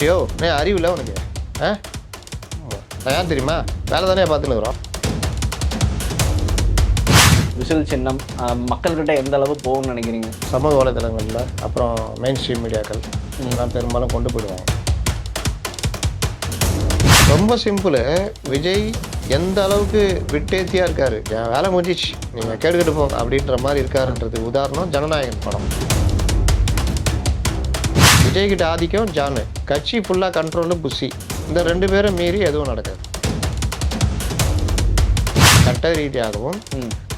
ஐயோ நான் அறிவு இல்லை உனக்கு? ஆ? யார் தெரியுமா? வேலை தானே பார்த்துன்னு இருக்கிறோம். விசில் சின்னம். மக்கள்கிட்ட எந்த அளவு போகும்னு நினைக்கிறீங்க? சமூக வலைதளங்களில் அப்புறம் மெயின் ஸ்ட்ரீம் மீடியாக்கள் இதெல்லாம் பெரும்பாலும் கொண்டு போயிடுவாங்க ரொம்ப சிம்பிள் விஜய் எந்த அளவுக்கு விட்டேத்தியாக இருக்காரு? என் வேலை முடிஞ்சிச்சு. நீங்கள் கேட்டுக்கிட்டு போங்க அப்படின்ற மாதிரி இருக்காருன்றது உதாரணம் ஜனநாயகன் படம். விஜய் கிட்ட ஆதிக்கம் ஜானு. கட்சி ஃபுல்லாக கண்ட்ரோலு புஷி. இந்த ரெண்டு பேரும் மீறி எதுவும் நடக்காது. சட்ட ரீதியாகவும்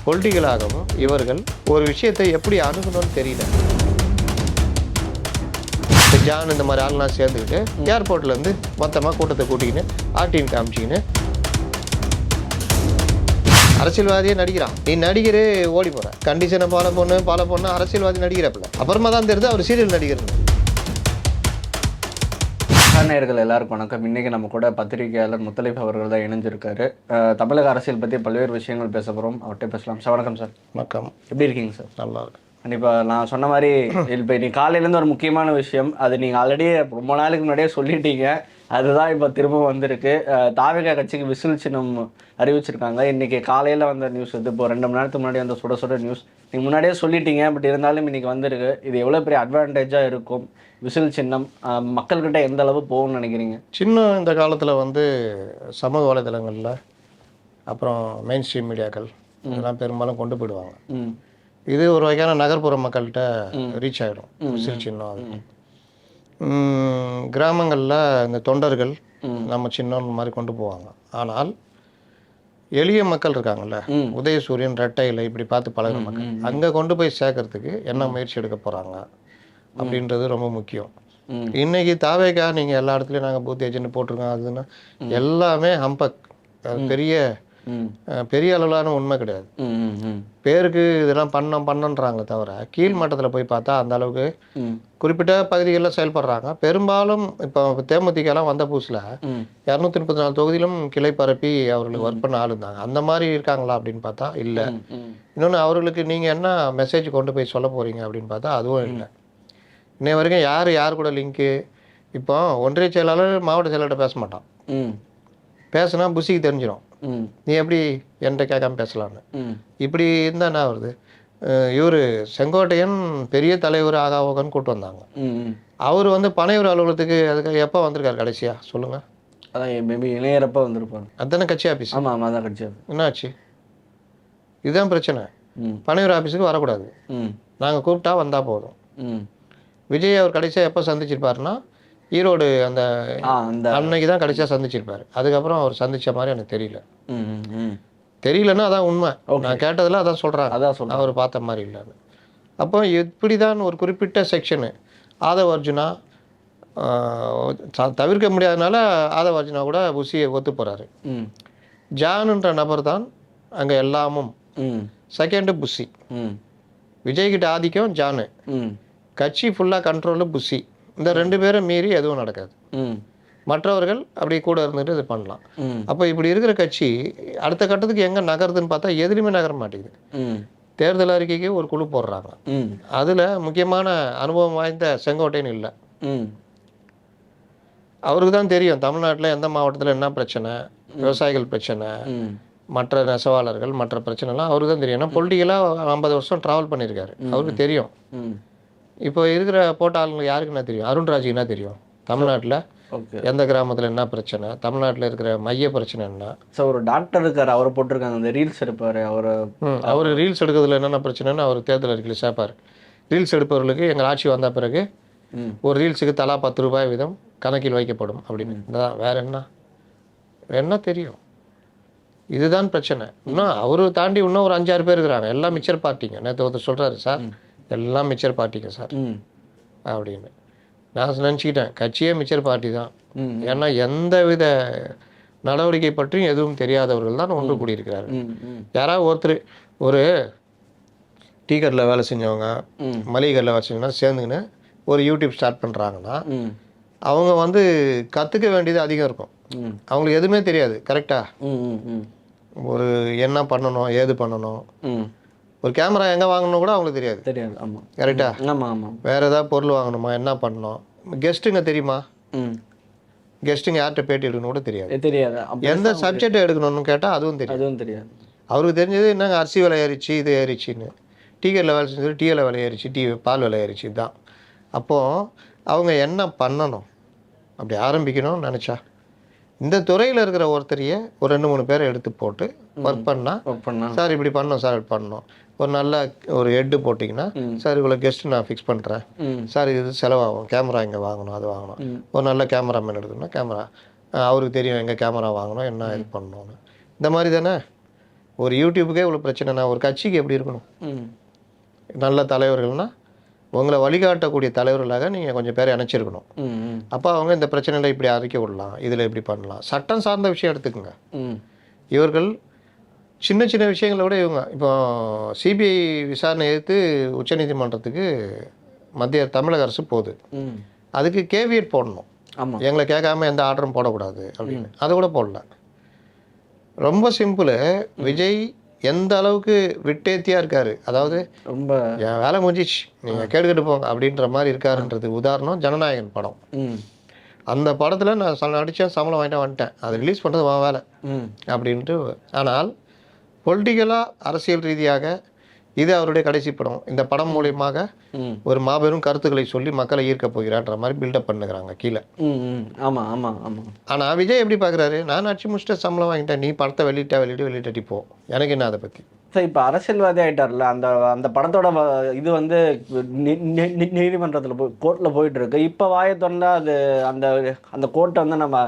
பொலிட்டிக்கலாகவும் இவர்கள் ஒரு விஷயத்தை எப்படி அணுகணும்னு தெரியல. இந்த ஜான் இந்த மாதிரி ஆள்லாம் சேர்ந்துக்கிட்டு ஏர்போர்ட்லேருந்து மொத்தமாக கூட்டத்தை கூட்டிக்கின்னு ஆர்டின் காமிச்சிக்கின்னு அரசியல்வாதியே நடிக்கிறான். நீ நடிகரே ஓடி போற. கண்டிஷனை பால பொண்ணு பால பொண்ணு அரசியல்வாதி நடிக்கிறப்பில்ல அப்புறமா தான் தெரியுது அவர் சீரியல் நடிகர்னு. நேயர்கள் எல்லாருக்கும் வணக்கம். இன்னைக்கு நம்ம கூட பத்திரிகையாளர் முத்தலிப் அவர்கள் தான் இணைஞ்சிருக்காரு. தமிழக அரசியல் பற்றி பல்வேறு விஷயங்கள் பேச போகிறோம் அவர்கிட்ட பேசலாம். சார் வணக்கம் சார். வணக்கம். எப்படி இருக்கீங்க சார்? நல்லா இருக்கு கண்டிப்பாக நான் சொன்ன மாதிரி இப்போ நீ காலையிலேருந்து ஒரு முக்கியமான விஷயம். அது நீங்கள் ஆல்ரெடி ரொம்ப நாளுக்கு முன்னாடியே சொல்லிட்டீங்க. அதுதான் இப்போ திரும்ப வந்திருக்கு. தாவேகா கட்சிக்கு விசில் சின்னம் அறிவிச்சிருக்காங்க. இன்னைக்கு காலையில் வந்த நியூஸ் இது. இப்போ ரெண்டு மணி நேரத்துக்கு முன்னாடி வந்த சுட சுட நியூஸ் நீங்கள் முன்னாடியே சொல்லிட்டீங்க. பட் இருந்தாலும் இன்னைக்கு வந்திருக்கு. இது எவ்வளோ பெரிய அட்வான்டேஜாக இருக்கும். விசில் சின்னம். மக்கள்கிட்ட எந்த அளவு போகும்னு நினைக்கிறீங்க? சின்ன இந்த காலத்தில் வந்து சமூக வலைதளங்களில் அப்புறம் மெயின் ஸ்ட்ரீம் மீடியாக்கள் இதெல்லாம் பெரும்பாலும் கொண்டு போயிடுவாங்க. இது ஒரு வகையான நகர்ப்புற மக்கள்கிட்ட ரீச் ஆகிடும் விசில் சின்னம் அது. கிராமங்களில் இந்த தொண்டர்கள் நம்ம சின்னம் மாதிரி கொண்டு போவாங்க. ஆனால் எளிய மக்கள் இருக்காங்கல்ல. உதயசூரியன் ரெட்டை இலை இப்படி பார்த்து பழகுற மக்கள் அங்கே கொண்டு போய் சேர்க்கறதுக்கு என்ன முயற்சி எடுக்க போகிறாங்க அப்படின்றது ரொம்ப முக்கியம். இன்னைக்கு தாவேக்கா நீங்கள் எல்லா இடத்துலையும் நாங்கள் பூத் ஏஜென்ட் போட்டிருக்கோம். அதுன்னா எல்லாமே ஹம்பக். பெரிய பெரிய அளவிலான உண்மை கிடையாது. பேருக்கு இதெல்லாம் பண்ணோம் பண்ணன்றாங்க தவிர கீழ் மட்டத்தில் போய் பார்த்தா அந்த அளவுக்கு குறிப்பிட்ட பகுதிகளில் செயல்படுறாங்க. பெரும்பாலும் இப்போ தேமுதிகலாம் வந்த புதுசில் இரநூத்தி முப்பத்தி நாலு தொகுதியிலும் கிளை பரப்பி அவர்களுக்கு ஒர்க் பண்ண ஆள் இருந்தாங்க. அந்த மாதிரி இருக்காங்களா அப்படின்னு பார்த்தா இல்லை. இன்னொன்று அவர்களுக்கு நீங்கள் என்ன மெசேஜ் கொண்டு போய் சொல்ல போகிறீங்க அப்படின்னு பார்த்தா அதுவும் இல்லை. இன்னை வரைக்கும் யார் யார் கூட லிங்க்கு இப்போ ஒன்றிய செயலாளர் மாவட்ட செயலாளர்கிட்ட பேச மாட்டான். ம். பேசுனா புஷிக்கு தெரிஞ்சிடும் ம். நீ எப்படி என்கிட்ட கேட்காம பேசலான்னு இப்படி இருந்தால் என்ன வருது இவர் செங்கோட்டையன் பெரிய தலைவர் ஆகாவோகன்னு கூட்டு வந்தாங்க. ம் ம். அவர் வந்து பனையூர் அலுவலகத்துக்கு அதுக்கு எப்போ வந்திருக்காரு கடைசியா? சொல்லுங்க. அதான் மேபி இணையறப்ப வந்திருப்பாங்க அதுதானே கட்சி ஆஃபீஸ் ஆமாம் ஆமாம் அதான் கிடைச்சது என்னாச்சு இதுதான் பிரச்சனை. பனையூர் ஆஃபீஸுக்கு வரக்கூடாது. ம். நாங்கள் கூப்பிட்டா வந்தால் போதும். ம். விஜய் அவர் கடைசியாக எப்போ சந்திச்சிருப்பாருன்னா ஈரோடு அந்த அன்னைக்கு தான் கடைசியாக சந்திச்சிருப்பாரு. அதுக்கப்புறம் அவர் சந்திச்ச மாதிரி எனக்கு தெரியல. தெரியலன்னா அதான் உண்மை. நான் கேட்டதில் அதான் சொல்கிறாங்க அதான் அவர் பார்த்த மாதிரி இல்லைன்னு அப்போ இப்படி தான் ஒரு குறிப்பிட்ட செக்ஷனு. ஆதவ அர்ஜுனா தவிர்க்க முடியாதனால ஆதவ அர்ஜுனா கூட புஷியை ஒத்து போகிறாரு ம். ஜானுன்ற நபர் தான் அங்கே எல்லாமும். ம். செகண்டு புஷி ம். விஜய் கிட்ட ஆதிக்கம் ஜானு. ம். கட்சி ஃபுல்லாக கண்ட்ரோலு புஷி. இந்த ரெண்டு பேரும் மீறி எதுவும் நடக்காது. மற்றவர்கள் அப்படி கூட இருந்துட்டு இது பண்ணலாம். அப்போ இப்படி இருக்கிற கட்சி அடுத்த கட்டத்துக்கு எங்கே நகருதுன்னு பார்த்தா எதுலையுமே நகர மாட்டேங்குது. தேர்தல் அறிக்கைக்கு ஒரு குழு போடுறாங்க. அதில் முக்கியமான அனுபவம் வாய்ந்த செங்கோட்டையன் இல்லை. அவருக்கு தான் தெரியும் தமிழ்நாட்டில் எந்த மாவட்டத்தில் என்ன பிரச்சனை விவசாயிகள் பிரச்சனை மற்ற நெசவாளர்கள் மற்ற பிரச்சனைலாம் அவருக்கு தான் தெரியும். ஏன்னா பொலிட்டிக்கலாக ஐம்பது வருஷம் ட்ராவல் பண்ணியிருக்காரு. அவருக்கு தெரியும். இப்போ இருக்கிற போட்ட ஆளுங்க யாருக்கு என்ன தெரியும்? அருண்ராஜுக்கு என்ன தெரியும்? தமிழ்நாட்டில் எந்த கிராமத்தில் என்ன பிரச்சனை? தமிழ்நாட்டில் இருக்கிற மைய பிரச்சனை என்ன? ஸோ ஒரு டாக்டர் இருக்கார் அவரை போட்டிருக்காங்க. அந்த ரீல்ஸ் எடுப்பார் அவரை அவர் ரீல்ஸ் எடுக்கிறதுல என்னென்ன பிரச்சனைன்னு அவர் தேர்தல் அறிக்கையில் சேர்ப்பார். ரீல்ஸ் எடுப்பவர்களுக்கு எங்கள் ஆட்சி வந்த பிறகு ஒரு ரீல்ஸுக்கு தலா பத்து ரூபாய் வீதம் கணக்கில் வைக்கப்படும் அப்படின்னு. இதான் வேற என்ன? என்ன தெரியும்? இதுதான் பிரச்சனை. இன்னும் அவரு தாண்டி இன்னும் ஒரு அஞ்சாறு பேர் இருக்கிறாங்க. எல்லாம் மிச்சர் பார்ட்டிங்க நேற்று ஒருத்தர் சொல்கிறாரு சார். எல்லாம் மிச்சர் பார்ட்டிங்க சார். ம். அப்படின்னு. நான் நினச்சிக்கிட்டேன். கட்சியே மிச்சர் பார்ட்டி தான். ஏன்னா எந்த வித நடவடிக்கை பற்றியும் எதுவும் தெரியாதவர்கள் தான் ஒன்று ம். யாராவது ஒருத்தர் ஒரு டீ கடையில் வேலை செஞ்சவங்க மளிகை கடையில் வேலை செஞ்சவங்கன்னா சேர்ந்துக்கின்னு ஒரு யூடியூப் ஸ்டார்ட் பண்ணுறாங்கன்னா அவங்க வந்து கற்றுக்க வேண்டியது அதிகம் இருக்கும். அவங்களுக்கு எதுவுமே தெரியாது. கரெக்டாக ஒரு என்ன பண்ணணும் ஏது பண்ணணும்? ம். ஒரு கேமரா எங்கே வாங்கணும் கூட அவங்களுக்கு தெரியாது. தெரியாது ஆமாம் கரெக்டா? ஆமாம் ஆமாம் வேறு ஏதாவது பொருள் வாங்கணுமா? என்ன பண்ணணும்? கெஸ்ட்டுங்க தெரியுமா? ம். கெஸ்ட்டுங்க யார்கிட்ட பேட்டி எடுக்கணும் கூட தெரியாது. தெரியாது. எந்த சப்ஜெக்ட் எடுக்கணும்னு கேட்டால் அதுவும் தெரியும் அதுவும் தெரியாது. அவருக்கு தெரிஞ்சது என்னங்க அரிசி விலை ஏறிச்சு இது ஏறிச்சின்னு. டீக்கரில் வேலை செஞ்சது டீயில் விலை ஏறிச்சு டீ பால் விலை ஏறிச்சு இதுதான். அப்போது அவங்க என்ன பண்ணணும்? அப்படி ஆரம்பிக்கணும்னு நினச்சா இந்த துறையில் இருக்கிற ஒருத்தரையே ஒரு ரெண்டு மூணு பேரை எடுத்து போட்டு ஒர்க் பண்ணால் ஒர்க் பண்ணா. சார் இப்படி பண்ணோம் சார் இப்படி பண்ணோம் ஒரு நல்ல ஒரு ஹெட்டு போட்டிங்கன்னா சார் இவ்வளோ கெஸ்ட்டு நான் ஃபிக்ஸ் பண்ணுறேன் சார் இது செலவாகும். கேமரா இங்கே வாங்கணும்? அது வாங்கணும். ஒரு நல்ல கேமராமேன் எடுக்கணும்னா கேமரா அவருக்கு தெரியும் எங்கே கேமரா வாங்கணும் என்ன இது பண்ணணும்னு. இந்த மாதிரி தானே? ஒரு யூடியூப்புக்கே இவ்வளோ பிரச்சனைனா ஒரு கட்சிக்கு எப்படி இருக்கணும்? நல்ல தலைவர்கள்னா உங்களை வழிகாட்டக்கூடிய தலைவர்களாக நீங்கள் கொஞ்சம் பேரை இணைச்சிருக்கணும். ம் ம். அப்போ அவங்க இந்த பிரச்சனையில் இப்படி அறிக்கை விடலாம் இதில் இப்படி பண்ணலாம். சட்டம் சார்ந்த விஷயம் எடுத்துக்கோங்க. இவர்கள் சின்ன சின்ன விஷயங்களை விட இவங்க இப்போ சிபிஐ விசாரணை எதிர்த்து உச்சநீதிமன்றத்துக்கு மத்திய தமிழக அரசு போகுது. அதுக்கு கேவியட் போடணும். எங்களை கேட்காம எந்த ஆர்டரும் போடக்கூடாது அப்படின்னு. அதை கூட போடல. ரொம்ப சிம்பிள் விஜய் எந்த அளவுக்கு விட்டேத்தியா இருக்காரு. அதாவது ரொம்ப என் வேலை முடிஞ்சிச்சு நீங்கள் கேட்டுக்கிட்டு போங்க அப்படின்ற மாதிரி இருக்காருன்றது உதாரணம் ஜனநாயகன் படம். அந்த படத்தில் நான் நடித்தேன் சம்பளம் வாங்கிட்டு வந்துட்டேன். அதை ரிலீஸ் பண்ணுறது உன் வேலை. அப்படின்ட்டு ஆனால் பொலிட்டிக்கலாக அரசியல் ரீதியாக இது அவருடைய கடைசி படம். இந்த படம் மூலியமாக ஒரு மாபெரும் கருத்துக்களை சொல்லி மக்களை ஈர்க்க போகிறான்ற மாதிரி பில்டப் பண்ணுகிறாங்க கீழே. ம் ம். ஆமா ஆமா ஆமா. ஆனால் விஜய் எப்படி பார்க்குறாரு? நான் அடிச்சு முடிச்சுட்டு சம்பளம் வாங்கிட்டேன் நீ படத்தை வெளியிட்டா வெளியிட்டு வெளியிட்டு போ. எனக்கு என்ன அதை பற்றி சார் இப்போ அரசியல்வாதி ஆயிட்டார்ல அந்த அந்த படத்தோட இது வந்து நீதிமன்றத்துல போய் கோர்ட்டில் போயிட்டு இருக்கு இப்போ வாயை திறந்தா அது அந்த அந்த கோர்ட்டை வந்து நம்ம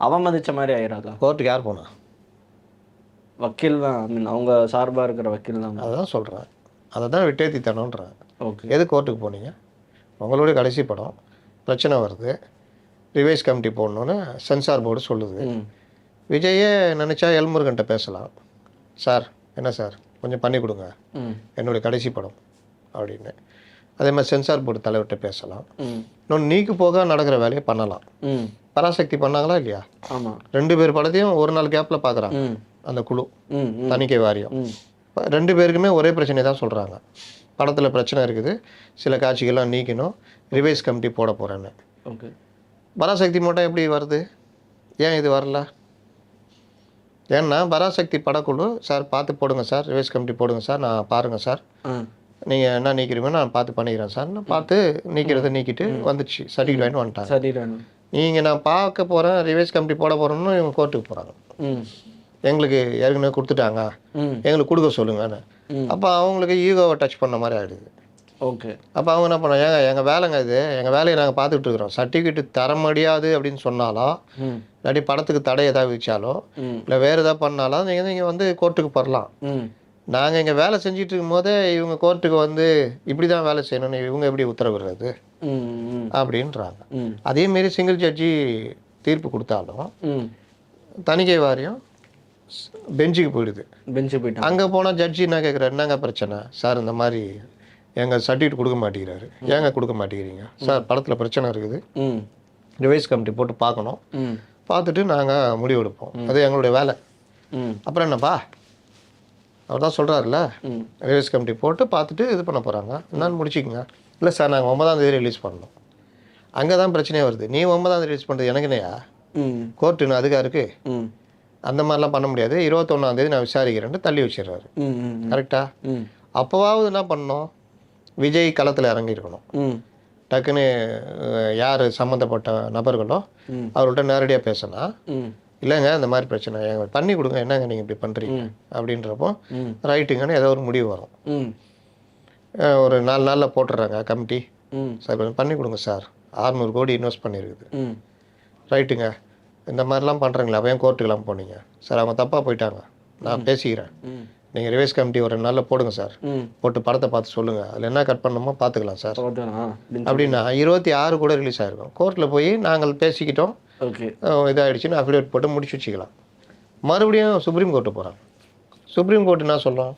அவமதிச்ச மாதிரி ஆயிடாதா கோர்ட்டுக்கு யார் போனா? வக்கீல் தான். ஐ மீன் அவங்க சார்பா இருக்கிற வக்கீல் தான். அதை தான் சொல்கிறேன் அதை தான் விட்டேத்தி தரணுன்றேன் ஓகே எது கோர்ட்டுக்கு போனீங்க? உங்களுடைய கடைசி படம் பிரச்சனை வருது. ரிவைஸ் கமிட்டி போடணுன்னு சென்சார் போர்டு சொல்லுது. விஜயே நினச்சா எல்முருகன்ட்ட பேசலாம். சார் என்ன சார்? கொஞ்சம் பண்ணி கொடுங்க. என்னுடைய கடைசி படம். அப்படின்னு. அதே மாதிரி சென்சார் போர்டு தலைவர்கிட்ட பேசலாம். இன்னொன்று நீக்கு போக நடக்கிற வேலையை பண்ணலாம். ம். பராசக்தி பண்ணாங்களா இல்லையா? ஆமாம் ரெண்டு பேர் படத்தையும் ஒரு நாள் கேப்பில் பார்க்குறாங்க அந்த குழு தணிக்கை வாரியம். ரெண்டு பேருக்குமே ஒரே பிரச்சனை தான் சொல்கிறாங்க படத்தில் பிரச்சனை இருக்குது. சில காட்சிகள்லாம் நீக்கணும். ரிவைஸ் கமிட்டி போட போகிறேன்னு ஓகே. பராசக்தி மட்டும் எப்படி வருது? ஏன் இது வரல? ஏன்னா பராசக்தி படக்குழு சார் பார்த்து போடுங்க சார். ரிவைஸ் கமிட்டி போடுங்க சார். நான் பாருங்கள் சார். நீங்கள் என்ன நீக்கிறீங்க நான் பார்த்து பண்ணிக்கிறேன் சார். நான் பார்த்து நீக்கிறத நீக்கிட்டு வந்துடுச்சு சர்டிஃபிகேட் வாங்கிட்டு வந்துட்டாங்க. நீங்கள் நான் பார்க்க போகிறேன் ரிவைஸ் கமிட்டி போட போகிறோம்னு இவங்க கோர்ட்டுக்கு போகிறாங்க எங்களுக்கு ஏற்கனவே கொடுத்துட்டாங்க. எங்களுக்கு கொடுக்க சொல்லுங்கன்னு. அப்போ அவங்களுக்கு ஈகோவை டச் பண்ண மாதிரி ஆகிடுது ஓகே. அப்போ அவங்க என்ன பண்ணாங்க ஏங்க எங்கள் வேலைங்க இது? எங்கள் வேலையை நாங்கள் பார்த்துட்டு இருக்கிறோம். சர்டிஃபிகேட் தர முடியாது அப்படின்னு சொன்னாலோ ம். இல்லாட்டி படத்துக்கு தடை ஏதாவது விதிச்சாலோ ம். இல்லை வேறு ஏதாவது பண்ணாலும் நீங்கள் நீங்கள் வந்து கோர்ட்டுக்கு போடலாம் நாங்கள் இங்கே வேலை செஞ்சுட்டு இருக்கும்போதே இவங்க கோர்ட்டுக்கு வந்து இப்படி தான் வேலை செய்யணும்னு இவங்க எப்படி உத்தரவிடுறது அப்படின்றாங்க. அதேமாரி சிங்கிள் ஜட்ஜி தீர்ப்பு கொடுத்தாலும் தணிக்கை வாரியம் பெஞ்சுக்கு போயிடுது. பெஞ்சு போயிட்டான் அங்கே போனால் ஜட்ஜி என்ன கேட்குறாரு என்னங்க பிரச்சனை? சார் இந்த மாதிரி எங்கள் சர்டிஃபிகேட் கொடுக்க மாட்டேங்கிறாரு. ஏங்க கொடுக்க மாட்டேங்கிறீங்க? சார் படத்தில் பிரச்சனை இருக்குது. ம். ரிவைஸ் கமிட்டி போட்டு பார்க்கணும். பார்த்துட்டு நாங்கள் முடிவெடுப்போம் அது எங்களுடைய வேலை. அப்புறம் என்னப்பா? அவர் தான் சொல்கிறாருல்ல ரிவைஸ் கமிட்டி போட்டு பார்த்துட்டு இது பண்ண போகிறாங்க என்னன்னு முடிச்சிக்கங்க. இல்லை சார் நாங்கள் ஒன்பதாம் தேதி ரிலீஸ் பண்ணோம் அங்கே தான் பிரச்சனையே வருது. நீ ஒன்பதாம் தேதி ரிலீஸ் பண்ணுறது எனக்கு என்னையா? ம். கோர்ட்டுன்னு அதுக்காக இருக்குது ம். அந்த மாதிரிலாம் பண்ண முடியாது. இருபத்தொன்னாம் தேதி நான் விசாரிக்கிறேன்ட்டு தள்ளி வச்சிடுறாரு. கரெக்டா? அப்போவாவது என்ன பண்ணோம் விஜய் களத்தில் இறங்கியிருக்கணும். டக்குன்னு யார் சம்மந்தப்பட்ட நபர்களோ. அவர்கிட்ட நேரடியாக பேசினா இல்லைங்க இந்த மாதிரி பிரச்சனை எங்க பண்ணி கொடுங்க என்னங்க நீங்கள் இப்படி பண்ணுறீங்க அப்படின்றப்போ ரைட்டுங்கன்னு ஏதோ ஒரு முடிவு வரும். ஒரு நாலு நாளில் போட்டுடுறாங்க கமிட்டி. ம். சார் கொஞ்சம் பண்ணி கொடுங்க சார். அறநூறு கோடி இன்வெஸ்ட் பண்ணியிருக்குது ரைட்டுங்க. இந்த மாதிரிலாம் பண்ணுறீங்களா அப்போ ஏன் கோர்ட்டுக்கெல்லாம் போனீங்க? சார் அவங்க தப்பாக போயிட்டாங்க. நான் பேசிக்கிறேன். நீங்கள் ரிவைஸ் கமிட்டி ஒரு ரெண்டு நாளில் போடுங்க சார். போட்டு படத்தை பார்த்து சொல்லுங்கள் அதில் என்ன கட் பண்ணணுமோ பார்த்துக்கலாம் சார். அப்படின்னா இருபத்தி ஆறு கூட ரிலீஸ் ஆயிருக்கும். கோர்ட்டில் போய் நாங்கள் பேசிக்கிட்டோம். இதாகிடுச்சுன்னு அஃபிடேவிட் போட்டு முடிச்சு வச்சுக்கலாம். மறுபடியும் சுப்ரீம் கோர்ட்டு போகிறாங்க சுப்ரீம் கோர்ட் என்ன சொல்கிறோம்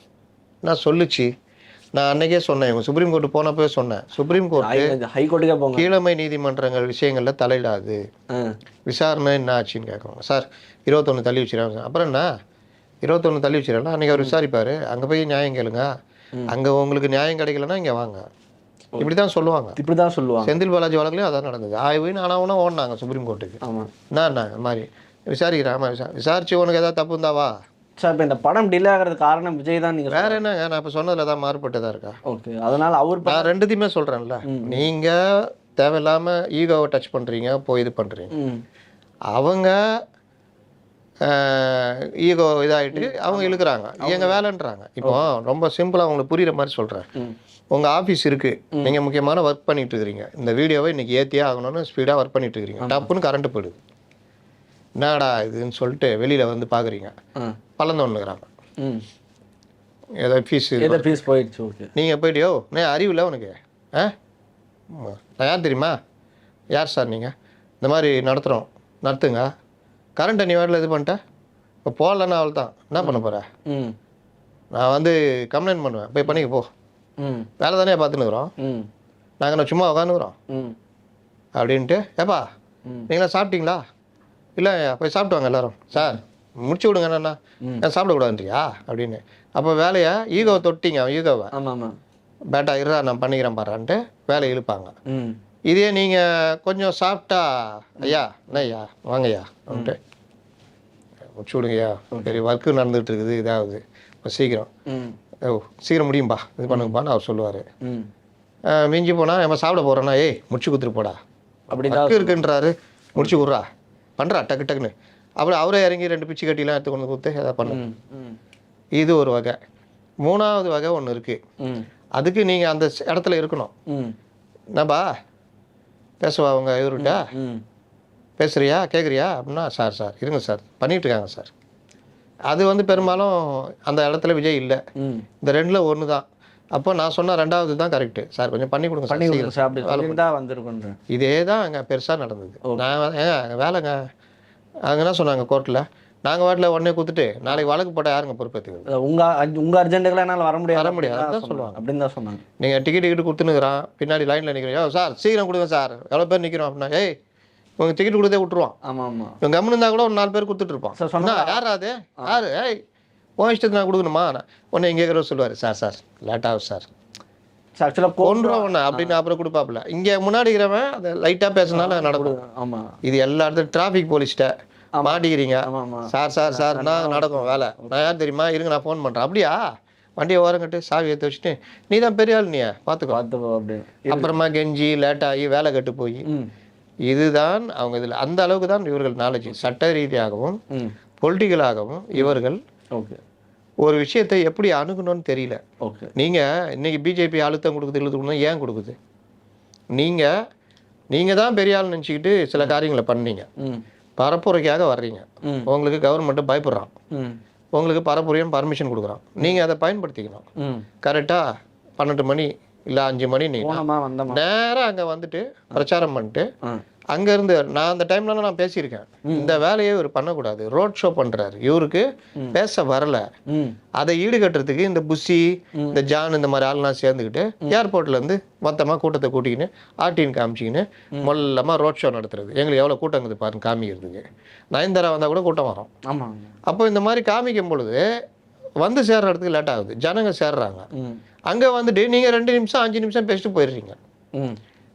நான் சொல்லுச்சு? நான் அன்னைக்கே சொன்னேன் இவங்க சுப்ரீம் கோர்ட்டு போனப்பவே சொன்னேன். சுப்ரீம் கோர்ட் ஹைகோர்ட்டுக்கே போங்க. கீழமை நீதிமன்றங்கள் விஷயங்களில் தலையிடாது. விசாரணை என்ன ஆச்சுன்னு கேட்குறாங்க சார் இருபத்தொன்று தள்ளி வச்சிருக்காங்க. அப்புறம் என்ன? இருபத்தொன்று தள்ளி வச்சிடலாம் அன்றைக்கி அவர் விசாரிப்பார். அங்கே போய் நியாயம் கேளுங்க. அங்கே உங்களுக்கு நியாயம் கிடைக்கலன்னா இங்கே வாங்க. இப்படி தான் சொல்லுவாங்க. இப்படி தான் சொல்லுவாங்க. செந்தில் பாலாஜி வழக்குலையும் அதான் நடந்தது. ஆய்வுன்னு ஆனால் ஓடினாங்க சுப்ரீம் கோர்ட்டுக்கு ஆமாம் என்ன மாதிரி விசாரிக்கிறேன். ஆமாம் விசா விசாரிச்சு உனக்கு ஏதாவது தப்பு இருந்தாவா சார் இப்போ இந்த படம் டிலே ஆகிறதுக்கு காரணம் விஜய் தான் நீங்கள் வேற என்னங்க? நான் இப்போ சொன்னதில் தான் மாறுபட்டதா இருக்கா? ஓகே அதனால அவர் நான் ரெண்டுத்தையுமே சொல்கிறேன்ல நீங்கள் தேவையில்லாமல் ஈகோவை டச் பண்ணுறீங்க போய் இது பண்ணுறீங்க அவங்க ஈகோ இதாகிட்டு அவங்க இழுக்கிறாங்க. எங்கள் வேலைன்றாங்க. இப்போ ரொம்ப சிம்பிளாக உங்களுக்கு புரியுற மாதிரி சொல்கிறேன் உங்கள் ஆஃபீஸ் இருக்குது நீங்கள் முக்கியமான ஒர்க் பண்ணிட்டு இருக்கிறீங்க. இந்த வீடியோவை இன்றைக்கி ஏற்றியே ஆகணும்னு ஸ்பீடாக ஒர்க் பண்ணிட்டு இருக்கிறீங்க. டப்புன்னு கரண்ட் போயிடுது. என்னடா இதுன்னு சொல்லிட்டு வெளியில் வந்து பார்க்குறீங்க ஆ. பழந்து ஒன்றுக்கிறாங்க ம். ஏதோ ஃபீஸ் ஏதோ ஃபீஸ் போயிடுச்சு நீங்கள் போயிட்டியோ? நான் அறிவில்லை உனக்கு. ஆ? ம். நான் யார் தெரியுமா? யார் சார் நீங்கள் இந்த மாதிரி நடத்துகிறோம் நடத்துங்க. கரண்ட்டை நீ வேட்டில் இது பண்ணிட்ட? இப்போ போடலன்னா அவள் தான் என்ன பண்ண போகிற ம். நான் வந்து கம்ப்ளைண்ட் பண்ணுவேன். போய் பண்ணிக்க போ. ம். வேலை தானே பார்த்துன்னுக்குறோம். ம். நாங்கள் என்ன சும்மா உட்காந்துக்குறோம் ம். அப்படின்ட்டு ஏப்பா ம். நீங்களாம் சாப்பிட்டீங்களா? இல்லை போய் சாப்பிட்டு வாங்க எல்லாரும். சார் முடிச்சு விடுங்க என்னண்ணா. ஏன் சாப்பிடக்கூடாதுன்றியா? அப்படின்னு. அப்போ வேலையை ஈகோவை தொட்டிங்க அவன் ஈகோவை பேட்டா இருடா நான் பண்ணிக்கிறேன் பாருன்ட்டு வேலையை இழுப்பாங்க. இதே நீங்கள் கொஞ்சம் சாப்பிட்டா ஐயா என்ன ஐயா வாங்க ஐயா அப்படின்ட்டு முடிச்சு விடுங்கய்யா. சரி ஒர்க்கு நடந்துகிட்டு இருக்குது இதாகுது இப்போ சீக்கிரம். ஓ சீக்கிரம் முடியும்பா. இது பண்ணுங்கப்பான்னு அவர் சொல்லுவார். மிஞ்சி போனால் நம்ம சாப்பிட போகிறோன்னா ஏய் முடிச்சு கொடுத்துட்டு போடா. ஒர்க்கு இருக்குன்றாரு. முடிச்சு விட்றா. பண்ணுறா டக்கு டக்குன்னு. அப்புறம் அவரே இறங்கி ரெண்டு பிச்சு கட்டிலாம் எடுத்து கொண்டு கொடுத்து எதாவது பண்ணு. இது ஒரு வகை. மூணாவது வகை ஒன்று இருக்குது அதுக்கு நீங்கள் அந்த இடத்துல இருக்கணும். என்னப்பா? பேசுவா அவங்க இவர்கிட்ட? பேசுறியா? கேட்குறியா அப்படின்னா சார் சார் இருங்க சார். பண்ணிட்டு இருக்காங்க சார். அது வந்து பெரும்பாலும் அந்த இடத்துல விஜய் இல்லை. இந்த ரெண்டில் ஒன்று தான் அப்போ நான் சொன்ன ரெண்டாவது தான் கரெக்டு சார் கொஞ்சம் பண்ணி கொடுங்க பண்ணி கொடுங்க சார் அப்படி சொல்லியிருந்தா வந்திருக்குன்றேன் இதே தான் அங்கே பெருசாக நடந்தது. நான் ஏங்க அங்கே வேலைங்க. அவங்க என்ன சொன்னாங்க கோர்ட்டில் நாங்கள் வாட்டில் உடனே கொடுத்துட்டு நாளைக்கு வழக்கு போட்டால் யாருங்க பொறுப்பேற்றுக்கிறது உங்க உங்க அர்ஜென்ட்டுக்கெல்லாம் என்னால் வர முடியாது. வர முடியாது, அதான் தான் சொல்லுவாங்க. அப்படின்னு தான் சொன்னாங்க. நீங்கள் டிக்கெட் டிக்கெட் கொடுத்துனுக்குறான் பின்னாடி லைனில் நிற்கிறோம் சார் சீக்கிரம் கொடுங்க சார். எவ்வளோ பேர் நிற்கிறோம் அப்படின்னா ஏய் உங்கள் டிக்கெட் கொடுத்தே விட்டுருவான். ஆமா ஆமா. இவன் கம்முன்னு இருந்தால் கூட ஒரு நாலு பேர் கொடுத்துட்டு இருப்பான். சார் சொன்னா யார் அது? யார்? ஏய் உன் இஷ்டத்துக்கு நான் கொடுக்கணுமா? உடனே இங்கே இருக்கிறவர் சொல்லுவார் சார் சார் லேட் ஆகும் சார். ஆக்சுவலாக கொண்டுருவோம் ஒன்று அப்படின்னு அப்புறம் கொடுப்பாப்புல. இங்கே முன்னாடி இருக்கிறவன் அதை லைட்டாக பேசினால நடக்கும். ஆமா இது எல்லா இடத்துலையும் டிராஃபிக் போலீஸ்கிட்ட மாட்டிக்கிறீங்க. சார் சார் சார் நான் நடக்கும் வேலை. நான் யார் தெரியுமா? இருங்க நான் ஃபோன் பண்ணுறேன் அப்படியா? வண்டியை ஓரங்கட்டு சாவி எடுத்து வச்சுட்டு நீ தான் பெரிய ஆள் நீ பார்த்துக்கோ பார்த்து அப்படின்னு அப்புறமா கெஞ்சி லேட் ஆகி வேலை கட்டு போய். இதுதான் அவங்க இதில் அந்த அளவுக்கு தான் இவர்கள் நாலேஜ் சட்ட ரீதியாகவும் பொலிட்டிக்கலாகவும் இவர்கள் ஓகே ஒரு விஷயத்தை எப்படி அணுகணும்னு தெரியல. ஓகே நீங்கள் இன்னைக்கு பிஜேபி அழுத்தம் கொடுக்குது இழுத்து கொடுக்குது ஏன் கொடுக்குது? நீங்கள் நீங்கள் தான் பெரிய ஆள் நினச்சிக்கிட்டு சில காரியங்களை பண்ணீங்க. பரப்புரைக்காக வர்றீங்க. உங்களுக்கு கவர்மெண்ட்டு பயப்படுறான். உங்களுக்கு பரப்புரையும் பர்மிஷன் கொடுக்குறான். நீங்கள் அதை பயன்படுத்திக்கணும். கரெக்டாக பன்னெண்டு மணி இல்லை அஞ்சு மணி நீ போனோமா வந்தோமா? நேராக அங்கே வந்துட்டு பிரச்சாரம் பண்ணிட்டு அங்கேருந்து நான் அந்த டைம்ல நான் பேசியிருக்கேன். இந்த வேலையை இவர் பண்ணக்கூடாது. ரோட் ஷோ பண்ணுறாரு இவருக்கு பேச வரல. அதை ஈடுகட்டுறதுக்கு இந்த புஷி இந்த ஜான் இந்த மாதிரி ஆள்லாம் சேர்ந்துக்கிட்டு ஏர்போர்ட்ல இருந்து மொத்தமாக கூட்டத்தை கூட்டிக்கின்னு ஆர்டின் காமிச்சிக்கின்னு மொல்லமாக ரோட் ஷோ நடத்துறது. எங்களுக்கு எவ்வளோ கூட்டம் இருக்குது பாருங்க காமிக்கிறதுக்கு. நயன்தாரா வந்தால் கூட கூட்டம் வரும். அப்போ இந்த மாதிரி காமிக்கும் பொழுது வந்து சேர்ற இடத்துக்கு லேட் ஆகுது. ஜனங்க சேர்றாங்க. அங்கே வந்துட்டு நீங்கள் ரெண்டு நிமிஷம் அஞ்சு நிமிஷம் பேசிட்டு போயிடுறீங்க.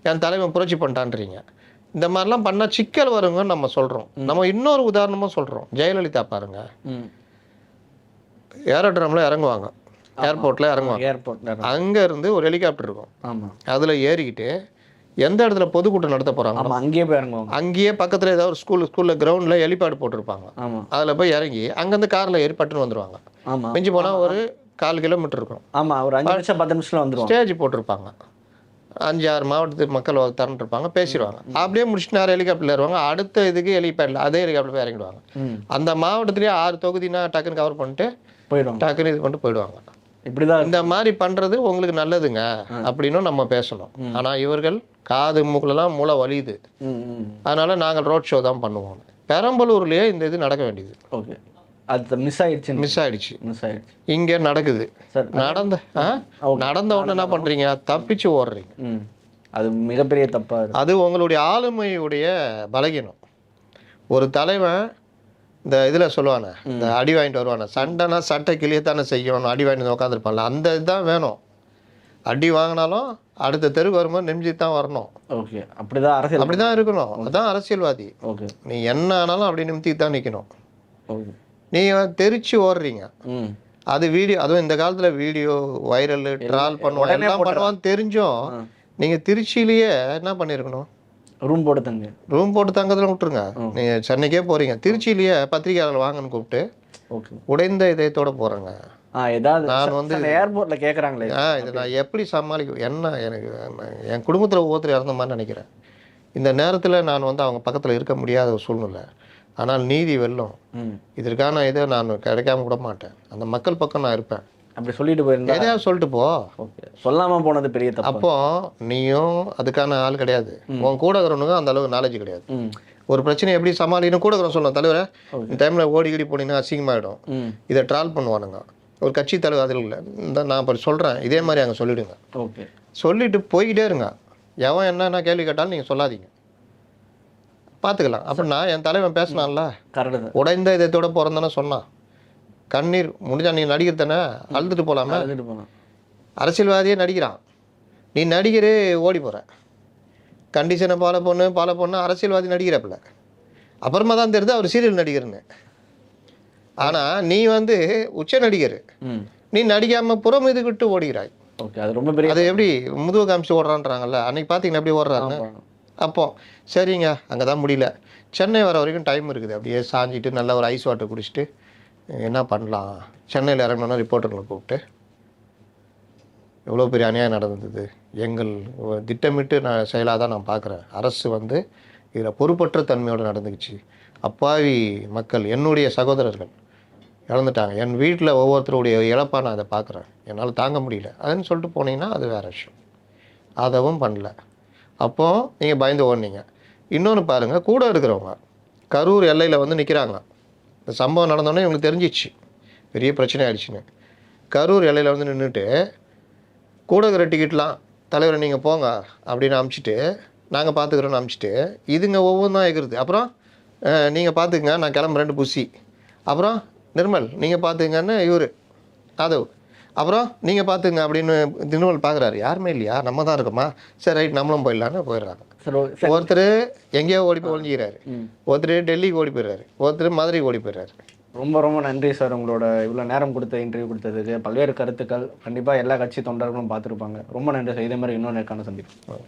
என் தலைவன் புரட்சி பண்ணிட்டான்றீங்க. இந்த மாதிரிலாம் பண்ணால் சிக்கல் வருங்கன்னு நம்ம சொல்கிறோம் நம்ம இன்னொரு உதாரணமாக சொல்கிறோம் ஜெயலலிதா பாருங்க. ஏரோட்ரமில் இறங்குவாங்க. ஏர்போர்ட்டில் இறங்குவாங்க. ஏர்போர்ட் அங்கே இருந்து ஒரு ஹெலிகாப்டர் இருக்கும். ஆமா. அதில் ஏறிக்கிட்டு எந்த இடத்துல பொதுக்கூட்டம் நடத்த போகிறாங்க அங்கேயே போய் இறங்குவாங்க. அங்கேயே பக்கத்தில் ஏதாவது ஒரு ஸ்கூல் ஸ்கூலில் கிரவுண்டில் ஹெலிபேட் போட்டிருப்பாங்க. அதில் போய் இறங்கி அங்கேருந்து காரில் ஏறி பட்டுன்னு வந்துருவாங்க. ஆமா. மிஞ்சி போனால் ஒரு கால் கிலோமீட்டர் இருக்கும். ஆமா ஒரு அஞ்சு நிமிஷம் பத்து நிமிஷத்துல வந்துருவாங்க. ஸ்டேஜ் போட்டிருப்பாங்க. அஞ்சு ஆறு மாவட்டத்து மக்கள் திரண்டிருப்பாங்க பேசிடுவாங்க. அப்படியே முடிச்சுட்டு நேரம் ஹெலிகாப்டர்ல ஏறுவாங்க. அடுத்த இதுக்கு ஹெலிபேட்ல அதே ஹெலிகாப்டர் இறங்கிடுவாங்க. அந்த மாவட்டத்திலேயே ஆறு தொகுதினா டக்குன்னு கவர் பண்ணிட்டு போயிடுவாங்க. டக்குன்னு இது பண்ணிட்டு போயிடுவாங்க. இப்படிதான் இந்த மாதிரி பண்றது உங்களுக்கு நல்லதுங்க அப்படின்னும் நம்ம பேசணும். ஆனா இவர்கள் காது மூக்குலலாம் மூளை வலியுது. அதனால நாங்கள் ரோட் ஷோ தான் பண்ணுவோம். பெரம்பலூர்லயே இந்த இது நடக்க வேண்டியது. ஓகே. அது மிஸ் ஆயிடுச்சு மிஸ் ஆயிடுச்சு. மிஸ் ஆயிடுச்சு. இங்க நடக்குது. சார் நடந்த? நடந்த உடனே என்ன பண்றீங்க? தப்பிச்சு ஓடுறீங்க. அது மிகப்பெரிய தப்பா அது உங்களுடைய ஆளுமையுடைய பலகீனம். ஒரு தலைவன் இந்த இதில் சொல்லுவானே இந்த அடி வாங்கிட்டு வருவானே சண்டைனா சட்டை கிளியத்தானே செய்யும் அடி வாங்கிட்டு உட்காந்துருப்பான்ல அந்த இதுதான் வேணும். அடி வாங்கினாலும் அடுத்த தெருவுக்கு வரும்போது நெஞ்சு தான் வரணும். ஓகே அப்படிதான் அரசியல் அப்படிதான் இருக்கணும். அதான் அரசியல்வாதி. ஓகே நீ என்ன ஆனாலும் அப்படி நிமித்தி தான் நிற்கணும் ஓகே நீ தெரிச்சு ஓடுறீங்க. அது வீடியோ அதுவும் இந்த காலத்துல வீடியோ வைரல் ட்ரால் பண்ணுவோம். எல்லாம் பண்ணுவான்னு தெரிஞ்சும். ஆ. நீங்க திருச்சியிலேயே என்ன பண்ணியிருக்கணும் ரூம் போட்டு தங்க. ரூம் போட்டு தங்கத்துல விட்டுருங்க. நீங்க சென்னைக்கே போறீங்க. திருச்சியிலேயே பத்திரிகையாளர் வாங்கன்னு கூப்பிட்டு உடைந்த இதயத்தோட ஏதாவது நான் வந்து ஆ இது நான் எப்படி சமாளிக்க என்ன எனக்கு என் குடும்பத்தில் ஒவ்வொருத்தர் இறந்த மாதிரி நினைக்கிறேன். இந்த நேரத்தில் நான் வந்து அவங்க பக்கத்தில் இருக்க முடியாத சூழ்நிலை. ஆனால் நீதி வெல்லும். இதற்கான இதை நான் கிடைக்காம விட மாட்டேன். அந்த மக்கள் பக்கம் நான் இருப்பேன். அப்படி சொல்லிட்டு போயிருந்தா? எதையாவது சொல்லிட்டு போ. ஓகே. சொல்லாம போனது பெரிய தப்பு. அப்போ நீயும் அதுக்கான ஆள் கிடையாது. உன் கூட இருக்கிறவனுங்க அந்த அளவுக்கு நாலேஜ் கிடையாது. ஒரு பிரச்சனை எப்படி சமாளிக்கணும்? கூட இருக்கிறவன் சொல்லணும் தலைவரை இந்த டைமில் ஓடி கிடி போனீங்கன்னா அசிங்கமாயிடும். ம். இதை ட்ரால் பண்ணுவானுங்க. ஒரு கட்சி தலைவர் அதில் இல்லை. இந்த நான் இப்போ சொல்கிறேன் இதே மாதிரி அங்கே சொல்லிவிடுங்க ஓகே. சொல்லிட்டு போய்கிட்டே இருங்க. எவன் என்னென்ன கேள்வி கேட்டாலும் நீங்கள் சொல்லாதீங்க. பார்த்துக்கலாம் அப்புறம் நான் என் தலைவன் பேசினான்ல. கரெக்டு உடைந்த இதயத்தோட பிறந்தானே சொன்னான். கண்ணீர் முடிஞ்சா நீ நடிகர் தானே? அழுதுட்டு போகலாமே அரசியல்வாதியே நடிக்கிறான். நீ நடிகரே ஓடி போகிற கண்டிஷனை பால பொண்ணு பால பொண்ணு அரசியல்வாதி நடிக்கிறப்பில்ல அப்புறமா தான் தெரியுது அவர் சீரியல் நடிகர்னு. ஆனால் நீ வந்து உச்ச நடிகர். நீ நடிக்காமல் புறம் இதுகிட்டு ஓடுகிறாய் ஓகே அது ரொம்ப பெரிய அது எப்படி முதுகு காமிச்சு ஓடுறான்றாங்கல்ல. அன்னைக்கு பார்த்தீங்கன்னா எப்படி ஓடுறாங்க அப்போது சரிங்க அங்கே தான் முடியல. சென்னை வர வரைக்கும் டைம் இருக்குது. அப்படியே சாஞ்சிட்டு நல்ல ஒரு ஐஸ் வாட்டர் குடிச்சிட்டு என்ன பண்ணலாம்? சென்னையில் இறங்கணும்னா ரிப்போர்ட்டர்களை கூப்பிட்டு எவ்வளோ பெரிய அநியாயம் நடந்தது? எங்கள் திட்டமிட்டு நான் செயலாக தான் நான் பார்க்குறேன். அரசு வந்து இதில் பொறுப்பற்ற தன்மையோடு நடந்துக்குச்சு. அப்பாவி மக்கள் என்னுடைய சகோதரர்கள் இழந்துட்டாங்க. என் வீட்டில் ஒவ்வொருத்தருடைய இழப்பாக நான் அதை பார்க்குறேன். என்னால் தாங்க முடியல. அதுன்னு சொல்லிட்டு போனீங்கன்னா அது வேறு விஷயம். அதவும் பண்ணல. அப்போது நீங்கள் பயந்து ஓடுனீங்க. இன்னொன்று பாருங்கள் கூட இருக்கிறவங்க கரூர் எல்லையில் வந்து நிற்கிறாங்க இந்த சம்பவம் நடந்தோடனே இவங்களுக்கு தெரிஞ்சிச்சு. பெரிய பிரச்சனை ஆயிடுச்சுன்னு. கரூர் எல்லையில் வந்து நின்றுட்டு கூட இருக்கிற டிக்கெட்லாம் தலைவரை நீங்கள் போங்க அப்படின்னு அமுச்சிட்டு நாங்கள் பார்த்துக்குறோன்னு அமுச்சிட்டு இதுங்க ஒவ்வொன்றா இருக்கிறது அப்புறம் நீங்கள் பார்த்துக்குங்க நான் கிளம்புறேன் புசி. அப்புறம் நிர்மல் நீங்கள் பார்த்துங்கன்னு இவர் அதவ் அப்புறம் நீங்கள் பார்த்துங்க அப்படின்னு நிர்மல் பார்க்குறாரு யாருமே இல்லையா? நம்ம தான் இருக்கோமா? சரி ரைட் நம்மளும் போயிடலான்னு போயிடுறாங்க. ஒருத்தர் எங்கேயோ ஓடி போய் ஒழிஞ்சிக்கிறாரு. ஒருத்தர் டெல்லிக்கு ஓடி போயிடுறாரு. ஒருத்தர் மதுரைக்கு ஓடி போயிடுறாரு. ரொம்ப ரொம்ப நன்றி சார் உங்களோட இவ்வளோ நேரம் கொடுத்த இன்டர்வியூ கொடுத்ததுக்கு. பல்வேறு கருத்துக்கள். கண்டிப்பாக எல்லா கட்சி தொண்டர்களும் பார்த்துருப்பாங்க. ரொம்ப நன்றி சார். இதே மாதிரி இன்னொரு நேர்காண சந்திப்போம்.